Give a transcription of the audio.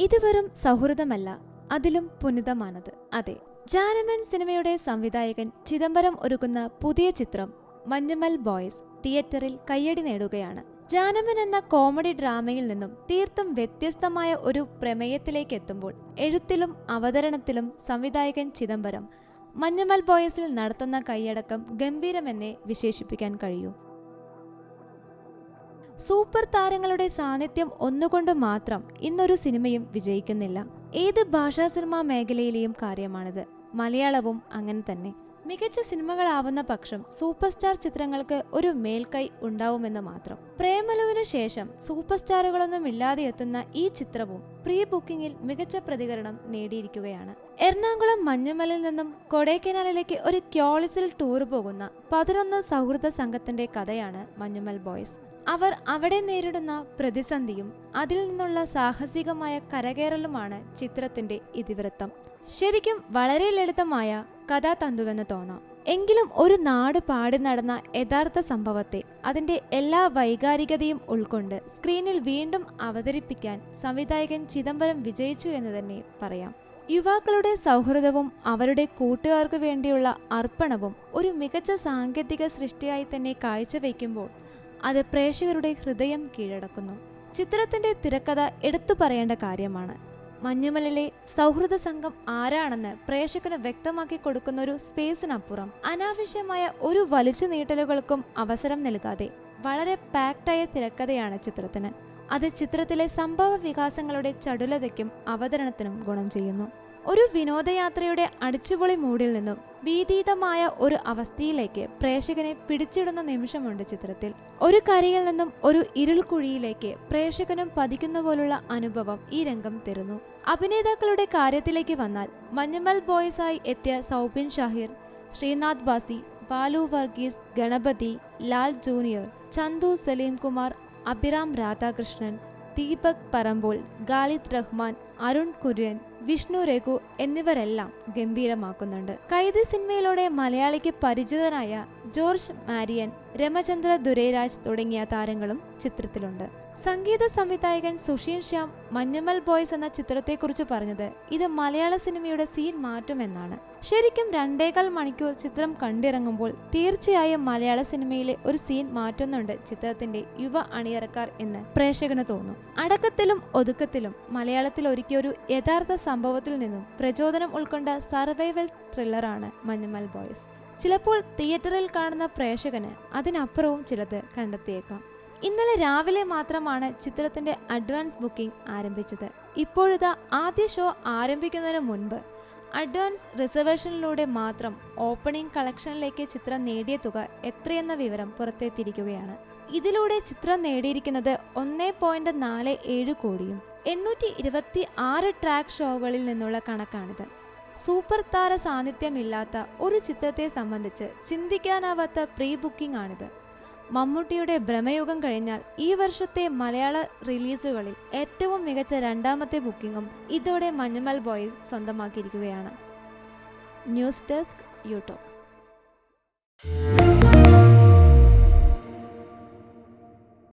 ഇത് വെറും സൗഹൃദമല്ല അതിലും പുനിതമാണത്. അതെ. ജാനമൻ സിനിമയുടെ സംവിധായകൻ ചിദംബരം ഒരുക്കുന്ന പുതിയ ചിത്രം മഞ്ഞുമൽ ബോയ്സ് തിയേറ്ററിൽ കയ്യടി നേടുകയാണ്. ജാനമൻ എന്ന കോമഡി ഡ്രാമയിൽ നിന്നും തീർത്തും വ്യത്യസ്തമായ ഒരു പ്രമേയത്തിലേക്ക് എത്തുമ്പോൾ എഴുത്തിലും അവതരണത്തിലും സംവിധായകൻ ചിദംബരം മഞ്ഞുമൽ ബോയ്സിൽ നടത്തുന്ന കൈയടക്കം ഗംഭീരമെന്നേ വിശേഷിപ്പിക്കാൻ കഴിയൂ. സൂപ്പർ താരങ്ങളുടെ സാന്നിധ്യം ഒന്നുകൊണ്ട് മാത്രം ഇന്നൊരു സിനിമയും വിജയിക്കുന്നില്ല. ഏത് ഭാഷാ സിനിമാ മേഖലയിലെയും കാര്യമാണിത്. മലയാളവും അങ്ങനെ തന്നെ. മികച്ച സിനിമകളാവുന്ന പക്ഷം സൂപ്പർ സ്റ്റാർ ചിത്രങ്ങൾക്ക് ഒരു മേൽക്കൈ ഉണ്ടാവുമെന്ന് മാത്രം. പ്രേമലുവിനു ശേഷം സൂപ്പർ സ്റ്റാറുകളൊന്നും ഇല്ലാതെ എത്തുന്ന ഈ ചിത്രവും പ്രീ ബുക്കിംഗിൽ മികച്ച പ്രതികരണം നേടിയിരിക്കുകയാണ്. എറണാകുളം മഞ്ഞുമലിൽ നിന്നും കൊടൈക്കനാലിലേക്ക് ഒരു ക്യോളിസിൽ ടൂർ പോകുന്ന പതിനൊന്ന് സൗഹൃദ സംഘത്തിന്റെ കഥയാണ് മഞ്ഞുമൽ ബോയ്സ്. അവർ അവിടെ നേരിടുന്ന പ്രതിസന്ധിയും അതിൽ നിന്നുള്ള സാഹസികമായ കരകയറലുമാണ് ചിത്രത്തിന്റെ ഇതിവൃത്തം. ശരിക്കും വളരെ ലളിതമായ കഥാതന്തുവെന്ന് തോന്നാം. എങ്കിലും ഒരു നാട് പാടി നടന്ന യഥാർത്ഥ സംഭവത്തെ അതിന്റെ എല്ലാ വൈകാരികതയും ഉൾക്കൊണ്ട് സ്ക്രീനിൽ വീണ്ടും അവതരിപ്പിക്കാൻ സംവിധായകൻ ചിദംബരം വിജയിച്ചു എന്ന് തന്നെ പറയാം. യുവാക്കളുടെ സൗഹൃദവും അവരുടെ കൂട്ടുകാർക്ക് വേണ്ടിയുള്ള അർപ്പണവും ഒരു മികച്ച സാങ്കേതിക സൃഷ്ടിയായി തന്നെ കാഴ്ചവെക്കുമ്പോൾ അത് പ്രേക്ഷകരുടെ ഹൃദയം കീഴടക്കുന്നു. ചിത്രത്തിന്റെ തിരക്കഥ എടുത്തു പറയേണ്ട കാര്യമാണ്. മഞ്ഞുമലിലെ സൗഹൃദ സംഘം ആരാണെന്ന് പ്രേക്ഷകന് വ്യക്തമാക്കി കൊടുക്കുന്ന ഒരു സ്പേസിനപ്പുറം. അനാവശ്യമായ ഒരു വലിച്ചു നീട്ടലുകൾക്കും അവസരം നൽകാതെ വളരെ പാക്ഡായ തിരക്കഥയാണ് ചിത്രത്തിന്. അത് ചിത്രത്തിലെ സംഭവ വികാസങ്ങളുടെ ചടുലതയ്ക്കും അവതരണത്തിനും ഗുണം ചെയ്യുന്നു. ഒരു വിനോദയാത്രയുടെ അടിച്ചുപൊളി മൂഡിൽ നിന്നും ഭീതീതമായ ഒരു അവസ്ഥയിലേക്ക് പ്രേക്ഷകനെ പിടിച്ചിടുന്ന നിമിഷമുണ്ട് ചിത്രത്തിൽ. ഒരു കരയിൽ നിന്നും ഒരു ഇരുൾക്കുഴിയിലേക്ക് പ്രേക്ഷകനും പതിക്കുന്ന പോലുള്ള അനുഭവം ഈ രംഗം തരുന്നു. അഭിനേതാക്കളുടെ കാര്യത്തിലേക്ക് വന്നാൽ മഞ്ഞമ്മൽ ബോയ്സായി എത്തിയ സൗബിൻ ഷാഹിർ ശ്രീനാഥ് ബാസി ബാലു വർഗീസ് ഗണപതി ലാൽ ജൂനിയർ ചന്തു സലീം കുമാർ അഭിറാം രാധാകൃഷ്ണൻ ദീപക് പറമ്പോൾ ഗാലിദ് റഹ്മാൻ അരുൺ കുര്യൻ വിഷ്ണു രഘു എന്നിവരെല്ലാം ഗംഭീരമാക്കുന്നുണ്ട്. കൈതി സിനിമയിലൂടെ മലയാളിക്ക് പരിചിതനായ ജോർജ് മാരിയൻ രമചന്ദ്ര ദുരൈരാജ് തുടങ്ങിയ താരങ്ങളും ചിത്രത്തിലുണ്ട്. സംഗീത സംവിധായകൻ സുഷീൻ ശ്യാം മഞ്ഞമ്മൽ ബോയ്സ് എന്ന ചിത്രത്തെക്കുറിച്ച് പറഞ്ഞത് ഇത് മലയാള സിനിമയുടെ സീൻ മാറ്റുമെന്നാണ്. ശരിക്കും രണ്ടേകാൽ മണിക്കൂർ ചിത്രം കണ്ടിറങ്ങുമ്പോൾ തീർച്ചയായും മലയാള സിനിമയിലെ ഒരു സീൻ മാറ്റുന്നുണ്ട് ചിത്രത്തിന്റെ യുവ അണിയറക്കാർ എന്ന് പ്രേക്ഷകന് തോന്നും. അടക്കത്തിലും ഒതുക്കത്തിലും മലയാളത്തിൽ ഒരുക്കിയ ഒരു യഥാർത്ഥ സംഭവത്തിൽ നിന്നും പ്രചോദനം ഉൾക്കൊണ്ട സർവൈവൽ ത്രില്ലറാണ് മഞ്ഞമ്മൽ ബോയ്സ്. ചിലപ്പോൾ തിയേറ്ററിൽ കാണുന്ന പ്രേക്ഷകന് അതിനപ്പുറവും ചിലത് കണ്ടെത്തിയേക്കാം. ഇന്നലെ രാവിലെ മാത്രമാണ് ചിത്രത്തിന്റെ അഡ്വാൻസ് ബുക്കിംഗ് ആരംഭിച്ചത്. ഇപ്പോഴിതാ ആദ്യ ഷോ ആരംഭിക്കുന്നതിന് മുൻപ് അഡ്വാൻസ് റിസർവേഷനിലൂടെ മാത്രം ഓപ്പണിംഗ് കളക്ഷനിലേക്ക് ചിത്രം നേടിയ തുക എത്രയെന്ന വിവരം പുറത്തെത്തിയിരിക്കുകയാണ് ഇതിലൂടെ ചിത്രം നേടിയിരിക്കുന്നത് ഒന്നേ പോയിന്റ് നാല് ഏഴ് കോടിയും എണ്ണൂറ്റി ഇരുപത്തി ആറ് ട്രാക്ക് ഷോകളിൽ നിന്നുള്ള കണക്കാണിത്. സൂപ്പർ താര സാന്നിധ്യമില്ലാത്ത ഒരു ചിത്രത്തെ സംബന്ധിച്ച് ചിന്തിക്കാനാവാത്ത പ്രീ ബുക്കിംഗ് ആണിത് മമ്മൂട്ടിയുടെ ഭ്രമയുഗം കഴിഞ്ഞാൽ ഈ വർഷത്തെ മലയാള റിലീസുകളിൽ ഏറ്റവും മികച്ച രണ്ടാമത്തെ ബുക്കിംഗും ഇതോടെ Manjummel boys സ്വന്തമാക്കിയിരിക്കുകയാണ്. News desk YouTube